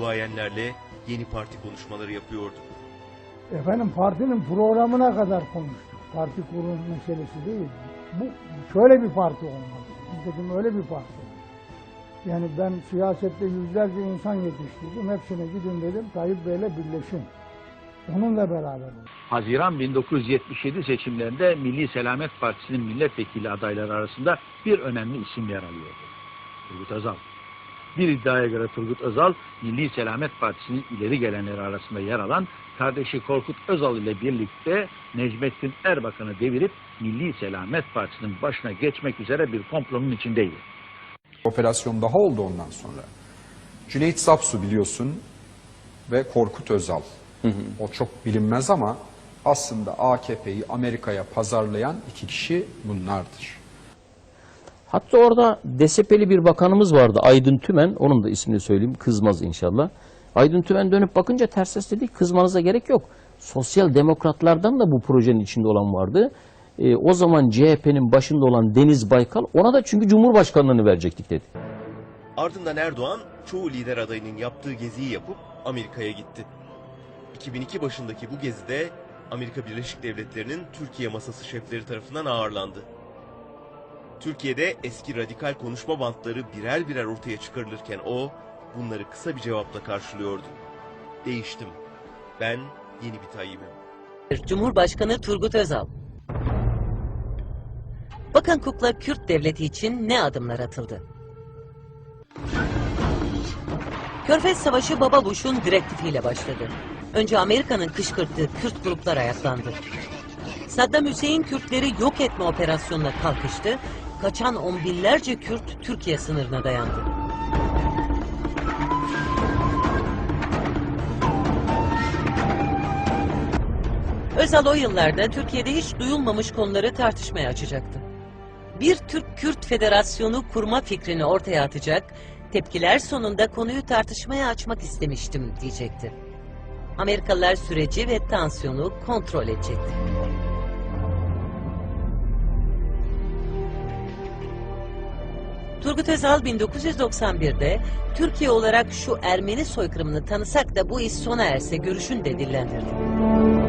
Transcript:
duayenlerle yeni parti konuşmaları yapıyordu. Efendim partinin programına kadar konuştuk. Parti kurum meselesi değil. Bu şöyle bir parti olmalı. Dedim öyle bir parti. Yani ben siyasette yüzlerce insan yetiştirdim. Hepsine gidin dedim Tayyip Bey'le birleşin. Onunla beraber olun. Haziran 1977 seçimlerinde Milli Selamet Partisi'nin milletvekili adayları arasında bir önemli isim yer alıyordu. Turgut Özal. Bir iddiaya göre Turgut Özal, Milli Selamet Partisi'nin ileri gelenleri arasında yer alan kardeşi Korkut Özal ile birlikte Necmettin Erbakan'ı devirip Milli Selamet Partisi'nin başına geçmek üzere bir komplonun içindeydi. Operasyon daha oldu ondan sonra. Cüneyt Sapsu biliyorsun ve Korkut Özal. O çok bilinmez ama aslında AKP'yi Amerika'ya pazarlayan iki kişi bunlardır. Hatta orada DSP'li bir bakanımız vardı Aydın Tümen. Onun da ismini söyleyeyim kızmaz inşallah. Aydın Tümen dönüp bakınca ters ses dedi kızmanıza gerek yok. Sosyal demokratlardan da bu projenin içinde olan vardı. Ee, o zaman CHP'nin başında olan Deniz Baykal ona da çünkü Cumhurbaşkanlığını verecektik dedi. Ardından Erdoğan çoğu lider adayının yaptığı geziyi yapıp Amerika'ya gitti. 2002 başındaki bu gezide Amerika Birleşik Devletleri'nin Türkiye masası şefleri tarafından ağırlandı. Türkiye'de eski radikal konuşma bantları birer birer ortaya çıkarılırken o bunları kısa bir cevapla karşılıyordu. Değiştim. Ben yeni bir Tayyip'im. Cumhurbaşkanı Turgut Özal. Bakın kukla Kürt devleti için ne adımlar atıldı? Körfez Savaşı Baba Bush'un direktifiyle başladı. Önce Amerika'nın kışkırttığı Kürt gruplar ayaklandı. Saddam Hüseyin Kürtleri yok etme operasyonuna kalkıştı. Kaçan on binlerce Kürt Türkiye sınırına dayandı. Özal o yıllarda Türkiye'de hiç duyulmamış konuları tartışmaya açacaktı. Bir Türk-Kürt Federasyonu kurma fikrini ortaya atacak, tepkiler sonunda konuyu tartışmaya açmak istemiştim diyecekti. Amerikalılar süreci ve tansiyonu kontrol edecekti. Turgut Özal 1991'de Türkiye olarak şu Ermeni soykırımını tanısak da bu iş sona erse görüşünü de dillendirdi.